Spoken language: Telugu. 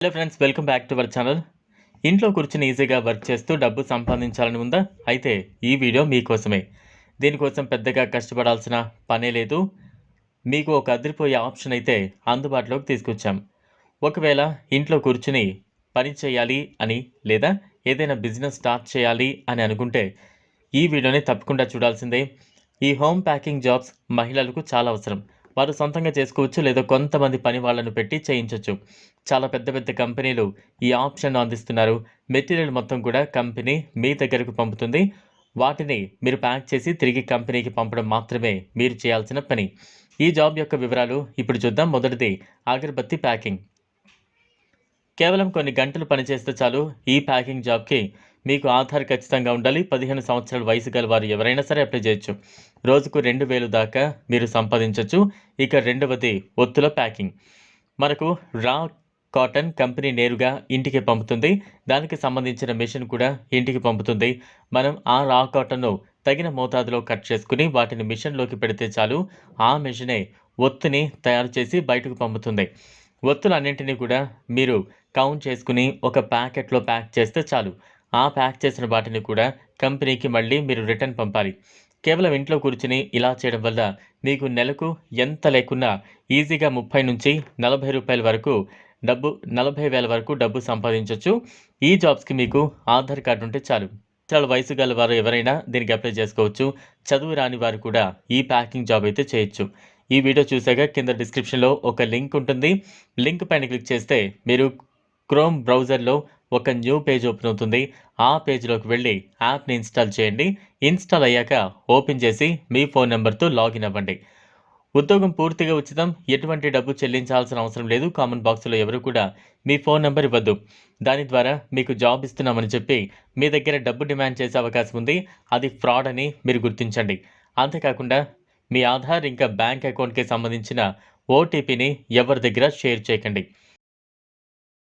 Hello friends welcome back to our channel ఇంట్లో కూర్చుని ఈజీగా వర్క్ చేస్తూ డబ్బు సంపాదించాలని ఉందా? అయితే ఈ వీడియో మీకోసమే దీనికోసం పెద్దగా కష్టపడాల్సిన పనే లేదు. మీకు ఒక అదిరిపోయే ఆప్షన్ అయితే అందుబాటులోకి తీసుకొచ్చాం. ఒకవేళ ఇంట్లో కూర్చుని పని చేయాలి అని లేదా ఏదైనా బిజినెస్ స్టార్ట్ చేయాలి అని అనుకుంటే ఈ వీడియోని తప్పకుండా చూడాల్సిందే. ఈ హోమ్ ప్యాకింగ్ జాబ్స్ మహిళలకు చాలా అవసరం. వారు సొంతంగా చేసుకోవచ్చు లేదా కొంతమంది పని వాళ్ళను పెట్టి చేయించవచ్చు చాలా పెద్ద పెద్ద కంపెనీలు ఈ ఆప్షన్ అందిస్తున్నారు. మెటీరియల్ మొత్తం కూడా కంపెనీ మీ దగ్గరకు పంపుతుంది. వాటిని మీరు ప్యాక్ చేసి తిరిగి కంపెనీకి పంపడం మాత్రమే మీరు చేయాల్సిన పని. ఈ జాబ్ యొక్క వివరాలు ఇప్పుడు చూద్దాం. మొదటిది అగరబత్తి ప్యాకింగ్. కేవలం కొన్ని గంటలు పనిచేస్తే చాలు ఈ ప్యాకింగ్ జాబ్కి మీకు ఆధార్ ఖచ్చితంగా ఉండాలి. పదిహేను సంవత్సరాల వయసు గల వారు ఎవరైనా సరే అప్లై చేయొచ్చు. రోజుకు రెండు వేలు దాకా మీరు సంపాదించవచ్చు ఇక రెండవది ఒత్తుల ప్యాకింగ్. మనకు రా కాటన్ కంపెనీ నేరుగా ఇంటికి పంపుతుంది. దానికి సంబంధించిన మెషిన్ కూడా ఇంటికి పంపుతుంది. మనం ఆ రా కాటన్ను తగిన మోతాదులో కట్ చేసుకుని వాటిని మిషన్లోకి పెడితే చాలు. ఆ మెషినే ఒత్తుని తయారు చేసి బయటకు పంపుతుంది. ఒత్తులన్నింటినీ కూడా మీరు కౌంట్ చేసుకుని ఒక ప్యాకెట్లో ప్యాక్ చేస్తే చాలు. ఆ ప్యాక్ చేసిన వాటిని కూడా కంపెనీకి మళ్ళీ మీరు రిటర్న్ పంపాలి. కేవలం ఇంట్లో కూర్చుని ఇలా చేయడం వల్ల మీకు నెలకు ఎంత లేకున్నా ఈజీగా ముప్పై నుంచి నలభై రూపాయల వరకు డబ్బు నలభై వేల వరకు డబ్బు సంపాదించవచ్చు ఈ జాబ్స్కి మీకు ఆధార్ కార్డు ఉంటే చాలు. సంవత్సరాల వయసు గల వారు ఎవరైనా దీనికి అప్లై చేసుకోవచ్చు. చదువు రాని వారు కూడా ఈ ప్యాకింగ్ జాబ్ అయితే చేయొచ్చు. ఈ వీడియో చూసాక కింద డిస్క్రిప్షన్లో ఒక లింక్ ఉంటుంది. లింక్ పైన క్లిక్ చేస్తే మీరు క్రోమ్ బ్రౌజర్లో ఒక న్యూ పేజ్ ఓపెన్ అవుతుంది. ఆ పేజ్లోకి వెళ్ళి యాప్ని ఇన్స్టాల్ చేయండి. ఇన్స్టాల్ అయ్యాక ఓపెన్ చేసి మీ ఫోన్ నెంబర్తో లాగిన్ అవ్వండి. ఉద్యోగం పూర్తిగా ఉచితం. ఎటువంటి డబ్బు చెల్లించాల్సిన అవసరం లేదు. కామెంట్ బాక్స్లో ఎవరు కూడా మీ ఫోన్ నెంబర్ ఇవ్వద్దు. దాని ద్వారా మీకు జాబ్ ఇస్తున్నామని చెప్పి మీ దగ్గర డబ్బు డిమాండ్ చేసే అవకాశం ఉంది. అది ఫ్రాడ్ అని మీరు గుర్తించండి. అంతేకాకుండా మీ ఆధార్ ఇంకా బ్యాంక్ అకౌంట్కి సంబంధించిన ఓటీపీని ఎవరి దగ్గర షేర్ చేయకండి.